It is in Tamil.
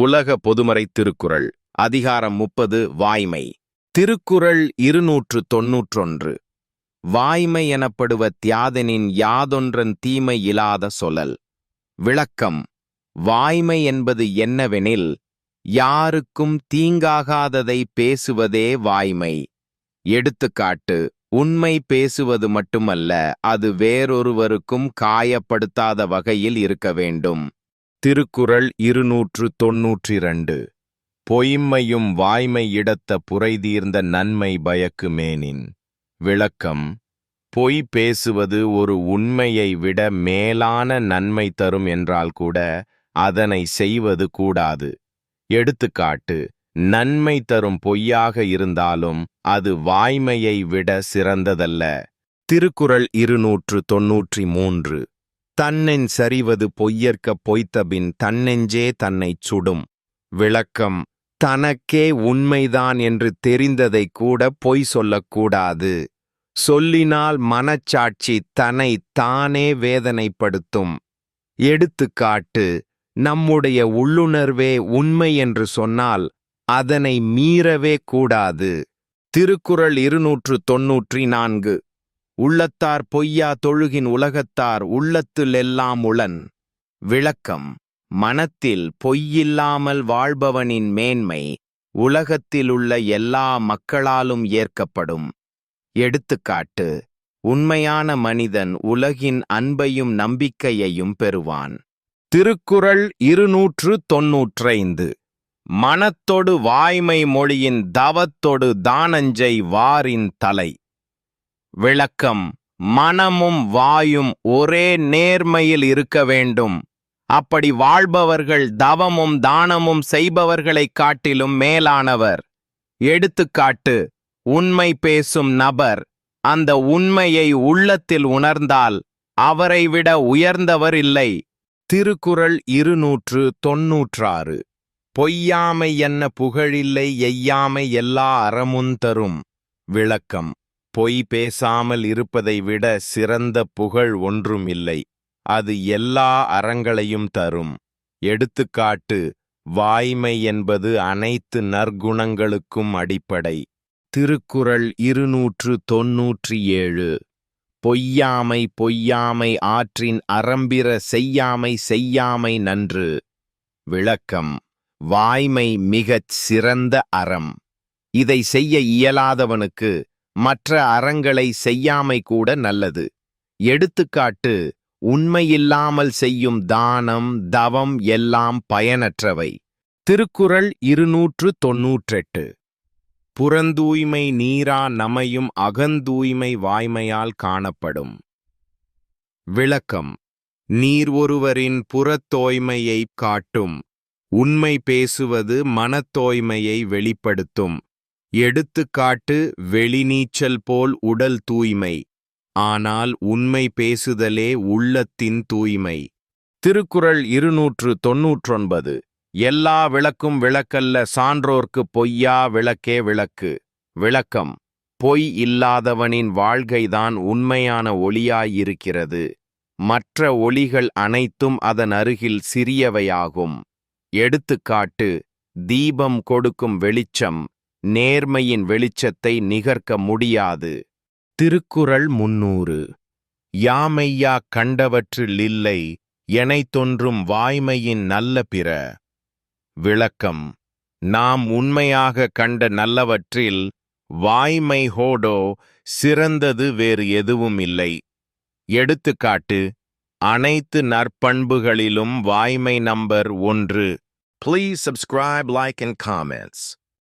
உலக பொதுமறை திருக்குறள் அதிகாரம் முப்பது வாய்மை. திருக்குறள் இருநூற்று தொன்னூற்றொன்று. வாய்மை எனப்படுவ தியாதனின் யாதொன்றன் தீமை இலாத சொல்லல் விளக்கம் வாய்மை என்பது என்னவெனில் யாருக்கும் தீங்காகாததை பேசுவதே வாய்மை. எடுத்துக்காட்டு உண்மை பேசுவது மட்டுமல்ல அது வேறொருவருக்கும் காயப்படுத்தாத வகையில் இருக்க வேண்டும். திருக்குறள் இருநூற்று தொன்னூற்றிரண்டு. பொய்மையும் வாய்மை இடத்த புரைதீர்ந்த நன்மை பயக்குமேனின் விளக்கம். பொய் பேசுவது ஒரு உண்மையை விட மேலான நன்மை தரும் என்றால் கூட அதனை செய்வது கூடாது. எடுத்துக்காட்டு. நன்மை தரும் பொய்யாக இருந்தாலும் அது வாய்மையை விட சிறந்ததல்ல. திருக்குறள் இருநூற்று தொன்னூற்றி மூன்று. தன்னென் சரிவது பொய்யற்க பொய்த்தபின் தன்னெஞ்சே தன்னைச் சுடும். விளக்கம் தனக்கே உண்மைதான் என்று தெரிந்ததை கூட பொய் சொல்லக்கூடாது சொல்லினால் மனச்சாட்சி தன்னை தானே வேதனைப்படுத்தும். எடுத்துக்காட்டு நம்முடைய உள்ளுணர்வே உண்மை என்று சொன்னால் அதனை மீறவே கூடாது. திருக்குறள் இருநூற்று தொன்னூற்றி நான்கு. உள்ளத்தார் பொய்யா தொழுகின் உலகத்தார் உள்ளத்தில் எல்லாம் உளன். விளக்கம். மனத்தில் பொய்யில்லாமல் வாழ்பவனின் மேன்மை உலகத்திலுள்ள எல்லா மக்களாலும் ஏற்கப்படும். எடுத்துக்காட்டு. உண்மையான மனிதன் உலகின் அன்பையும் நம்பிக்கையையும் பெறுவான். திருக்குறள் இருநூற்று தொன்னூற்றைந்து. மனத்தொடு வாய்மை மொழியின் தவத்தொடு தானஞ்சை வாரின் தலை. விளக்கம். மனமும் வாயும் ஒரே நேர்மையில் இருக்க வேண்டும். அப்படி வாழ்பவர்கள் தவமும் தானமும் செய்பவர்களைக் காட்டிலும் மேலானவர். எடுத்துக்காட்டு உண்மை பேசும் நபர். அந்த உண்மையை உள்ளத்தில் உணர்ந்தால் அவரை விட உயர்ந்தவர் இல்லை. திருக்குறள் இருநூற்று தொன்னூற்றாறு. பொய்யாமை என்ன புகழில்லை எய்யாமை எல்லா அறமுன் தரும். விளக்கம். பொய் பேசாமல் இருப்பதை விட சிறந்த புகழ் ஒன்றும் இல்லை. அது எல்லா அறங்களையும் தரும். எடுத்துக்காட்டு வாய்மை என்பது அனைத்து நற்குணங்களுக்கும் அடிப்படை. திருக்குறள் இருநூற்று தொன்னூற்றி ஏழு. பொய்யாமை பொய்யாமை ஆற்றின் அறம்பிற செய்யாமை செய்யாமை நன்று. விளக்கம் வாய்மை மிகச் சிறந்த அறம். இதை செய்ய இயலாதவனுக்கு மற்ற அறங்களை செய்யாமை கூட நல்லது. எடுத்துக்காட்டு உண்மையில்லாமல் செய்யும் தானம் தவம் எல்லாம் பயனற்றவை. திருக்குறள் இருநூற்று தொன்னூற்றெட்டு புறந்தூய்மை நீரா நமையும் அகந்தூய்மை வாய்மையால் காணப்படும். விளக்கம் நீர் ஒருவரின் புறத்தோய்மையைக் காட்டும். உண்மை பேசுவது மனத்தோய்மையை வெளிப்படுத்தும். எடுத்துக்காட்டு வெளிநீச்சல் போல் உடல் தூய்மை. ஆனால் உண்மை பேசுதலே உள்ளத்தின் தூய்மை. திருக்குறள் இருநூற்று தொன்னூற்றொன்பது. எல்லா விளக்கும் விளக்கல்ல சான்றோர்க்கு பொய்யா விளக்கே விளக்கு. விளக்கம். பொய் இல்லாதவனின் வாழ்க்கைதான் உண்மையான ஒளியாயிருக்கிறது. மற்ற ஒளிகள் அனைத்தும் அதன் அருகில் சிறியவையாகும். எடுத்துக்காட்டு தீபம் கொடுக்கும் வெளிச்சம். நேர்மையின் வெளிச்சத்தை நிகர்க்க முடியாது. திருக்குறள் முன்னூறு யாமையா கண்டவற்றில் இல்லை எனைத் தோன்றும் வாய்மையின் நல்ல பிற. விளக்கம். நாம் உண்மையாக கண்ட நல்லவற்றில் வாய்மை ஹோடோ சிறந்தது வேறு எதுவும் இல்லை. எடுத்துக்காட்டு. அனைத்து நற்பண்புகளிலும் வாய்மை நம்பர் ஒன்று. Please subscribe like and comments.